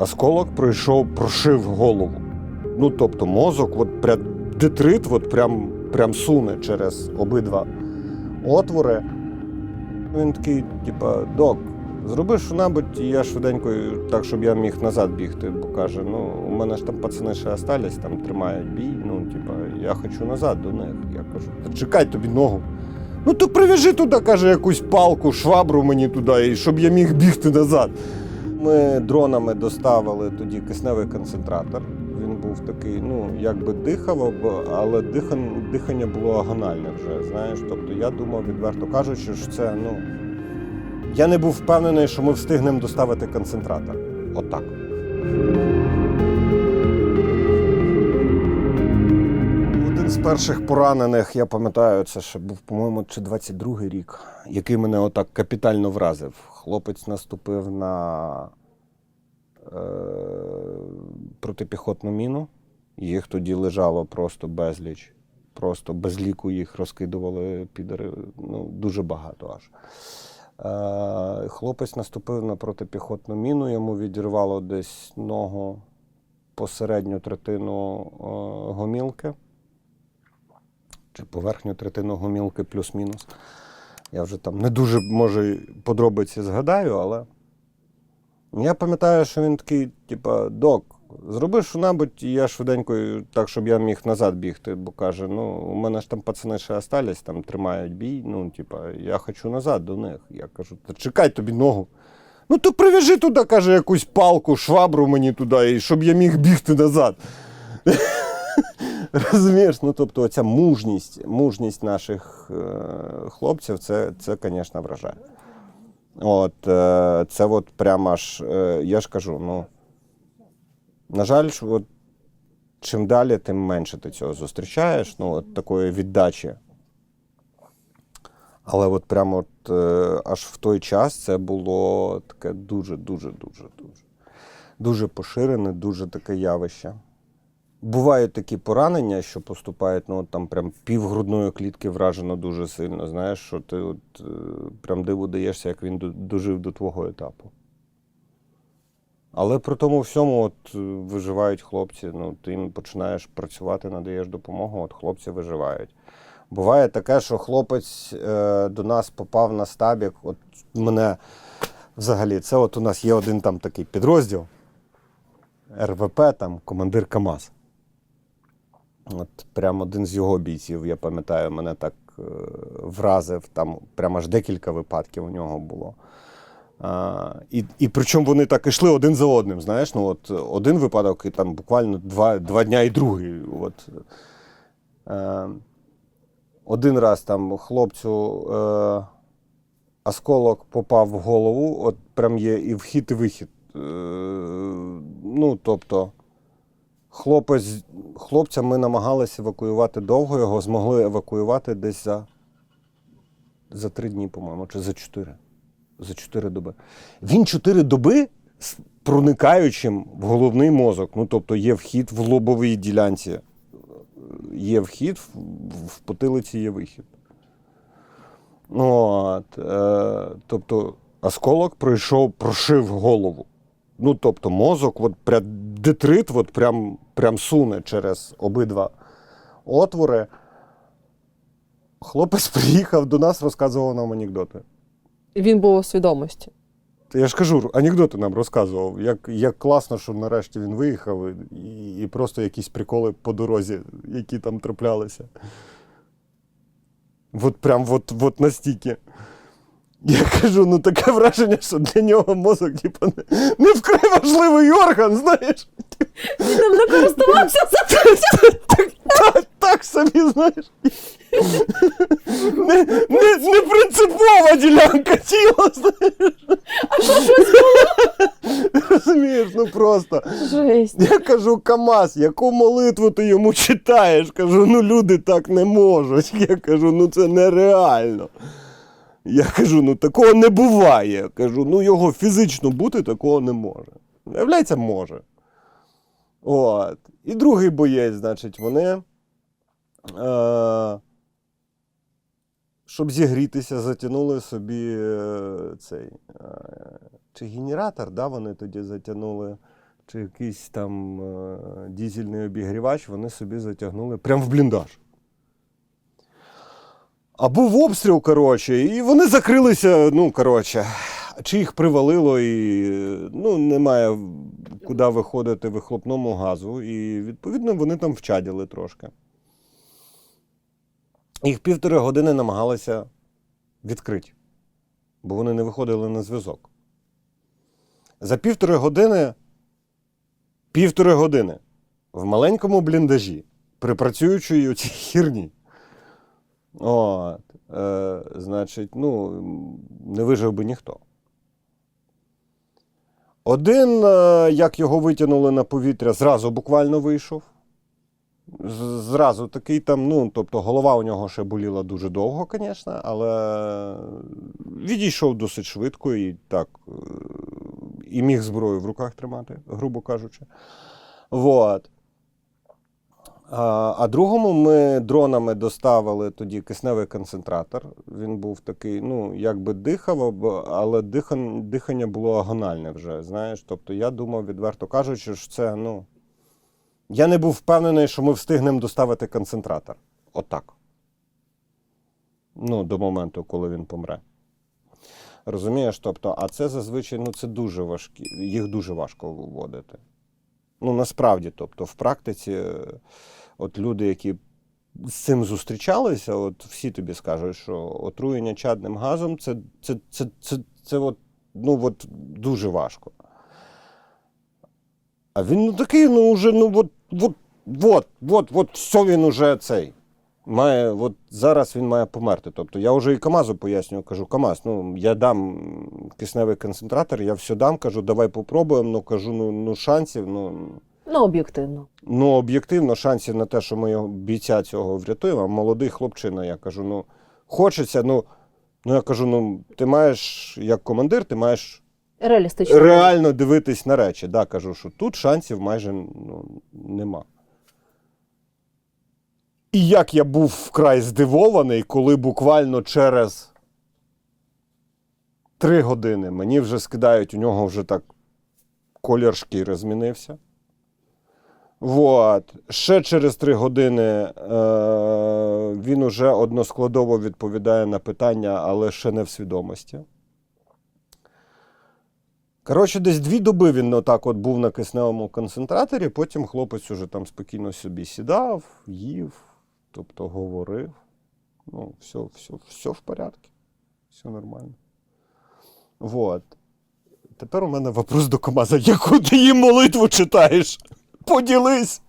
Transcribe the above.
осколок пройшов, прошив голову. Ну, тобто мозок, от прям детрит, от прям, прям суне через обидва отвори. Він такий, типа, док, зроби що-небудь, і я швиденько, так, щоб я міг назад бігти. Бо каже, ну, у мене ж там пацани ще остались, там тримають бій. Ну, типа, я хочу назад до них. Я кажу, та чекай тобі ногу. Ну то прив'яжи туди, каже, якусь палку, швабру мені туди, і щоб я міг бігти назад. Ми дронами доставили тоді кисневий концентратор. Він був такий, ну, якби дихав, але дихання було агональне вже. Знаєш, тобто я думав, відверто кажучи, що це, ну. Я не був впевнений, що ми встигнемо доставити концентратор. Отак. Один з перших поранених, я пам'ятаю, це ще був, по-моєму, чи 22-й рік, який мене отак капітально вразив. Хлопець наступив на протипіхотну міну. Їх тоді лежало просто безліч. Просто без ліку їх розкидували підари. Ну, дуже багато аж. Е, хлопець наступив на протипіхотну міну, йому відірвало десь ногу посередню третину е, гомілки чи поверхню третину гомілки плюс-мінус. Я вже там не дуже, може, подробиці згадаю, але я пам'ятаю, що він такий, типа, док, зроби що-небудь, і я швиденько, так, щоб я міг назад бігти, бо каже, ну, у мене ж там пацани ще остались, там тримають бій, ну, типа, я хочу назад до них. Я кажу, та чекай тобі ногу. Ну, то прив'яжи туди, каже, якусь палку, швабру мені туди, і щоб я міг бігти назад. Розумієш, ну тобто оця мужність, мужність наших е, хлопців, це, це, звісно, вражає. От, е, це от прямо аж, е, я ж кажу, ну, на жаль, от, чим далі, тим менше ти цього зустрічаєш, ну, от такої віддачі. Але от прямо от, е, аж в той час це було таке дуже, дуже, дуже, дуже, дуже поширене, дуже таке явище. Бувають такі поранення, що поступають, ну от там прям пів грудної клітки вражено дуже сильно. Знаєш, що ти от е, прям диву даєшся, як він дожив до твого етапу. Але при тому всьому от, е, виживають хлопці. Ну, ти їм починаєш працювати, надаєш допомогу, от хлопці виживають. Буває таке, що хлопець е, до нас попав на стабік. От мене взагалі, це от у нас є один там такий підрозділ. РВП, там командир КАМАЗ. От прямо один з його бійців, я пам'ятаю, мене так е, вразив. Там прямо аж декілька випадків у нього було. А, і, і причому вони так ішли один за одним. Знаєш, ну от один випадок, і там буквально два, два дня і другий. От. Е, один раз там хлопцю е, осколок попав в голову, от прям є і вхід, і вихід. Е, ну, тобто, хлопець, хлопця ми намагалися евакуювати довго, його змогли евакуювати десь за, за три дні, по-моєму, чи за чотири. За чотири доби. Він чотири доби з проникаючим в головний мозок. Ну, тобто є вхід в лобовій ділянці, є вхід, в, в потилиці є вихід. От, е, тобто осколок пройшов, прошив голову. Ну, тобто мозок, от прям детрит, от прям, прям суне через обидва отвори. Хлопець приїхав до нас, розказував нам анекдоти. Він був у свідомості. Я ж кажу, анекдоти нам розказував. Як, як класно, що нарешті він виїхав, і, і просто якісь приколи по дорозі, які там траплялися. От прям от, от настільки. Я кажу, ну таке враження, що для нього мозок, типу, не, не вкрай важливий орган, знаєш. Він ним не користувався Так, так собі, знаєш. Не, не, не принципова ділянка тіла, знаєш. А що щось було? Розумієш, ну просто. Жесть. Я кажу, Камаз, яку молитву ти йому читаєш? Кажу, ну люди так не можуть. Я кажу, ну це нереально. Я кажу, ну такого не буває. Кажу, ну його фізично бути такого не може. Виявляється, може. От. І другий боєць, значить, вони. Е- щоб зігрітися, затягнули собі е, цей. Е- чи генератор, да, вони тоді затягнули чи якийсь там е, дізельний обігрівач вони собі затягнули прямо в бліндаж. А був обстріл, коротше, і вони закрилися, ну, коротше, чи їх привалило, і ну, немає куди виходити вихлопному газу. І, відповідно, вони там вчаділи трошки. Їх півтори години намагалися відкрити, бо вони не виходили на зв'язок. За півтори години, півтори години в маленькому бліндажі, при працюючій оцій хірні. От, е, значить, ну, не вижив би ніхто. Один, е, як його витягнули на повітря, зразу буквально вийшов. Зразу такий там, ну, тобто голова у нього ще боліла дуже довго, звісно, але відійшов досить швидко і так, е, і міг зброю в руках тримати, грубо кажучи. Вот. А, другому ми дронами доставили тоді кисневий концентратор. Він був такий, ну, якби дихав, але дихання було агональне вже. Знаєш, тобто я думав, відверто кажучи, що це, ну. Я не був впевнений, що ми встигнемо доставити концентратор. Отак. Ну, до моменту, коли він помре. Розумієш? Тобто, а це зазвичай ну, це дуже важкі, їх дуже важко виводити. Ну, насправді, тобто, в практиці, е, от люди, які з цим зустрічалися, от всі тобі скажуть, що отруєння чадним газом це, це, це, це, це от, ну, от, дуже важко. А він ну, такий, ну, вже, ну, от, от, от, от, от, все він уже цей. Має, от зараз він має померти. Тобто я вже і Камазу пояснюю, кажу, Камаз, ну я дам кисневий концентратор, я все дам, кажу, давай попробуємо, ну кажу, ну, ну шансів, ну, Ну, об'єктивно. ну об'єктивно, шансів на те, що ми його бійця цього врятуємо, молодий хлопчина, я кажу, ну, хочеться, ну, ну я кажу, ну, ти маєш, як командир, ти маєш Реалістично. реально дивитись на речі. Да, кажу, що тут шансів майже ну, нема. І як я був вкрай здивований, коли буквально через три години мені вже скидають, у нього вже так колір шкіри змінився. Вот. Ще через три години е- він уже односкладово відповідає на питання, але ще не в свідомості. Коротше, десь дві доби він отак от був на кисневому концентраторі, потім хлопець уже там спокійно собі сідав, їв, тобто говорив. Ну, все, все, все в порядку, все нормально. Вот. Тепер у мене вопрос до Камаза. Яку ти їм молитву читаєш? Поділись.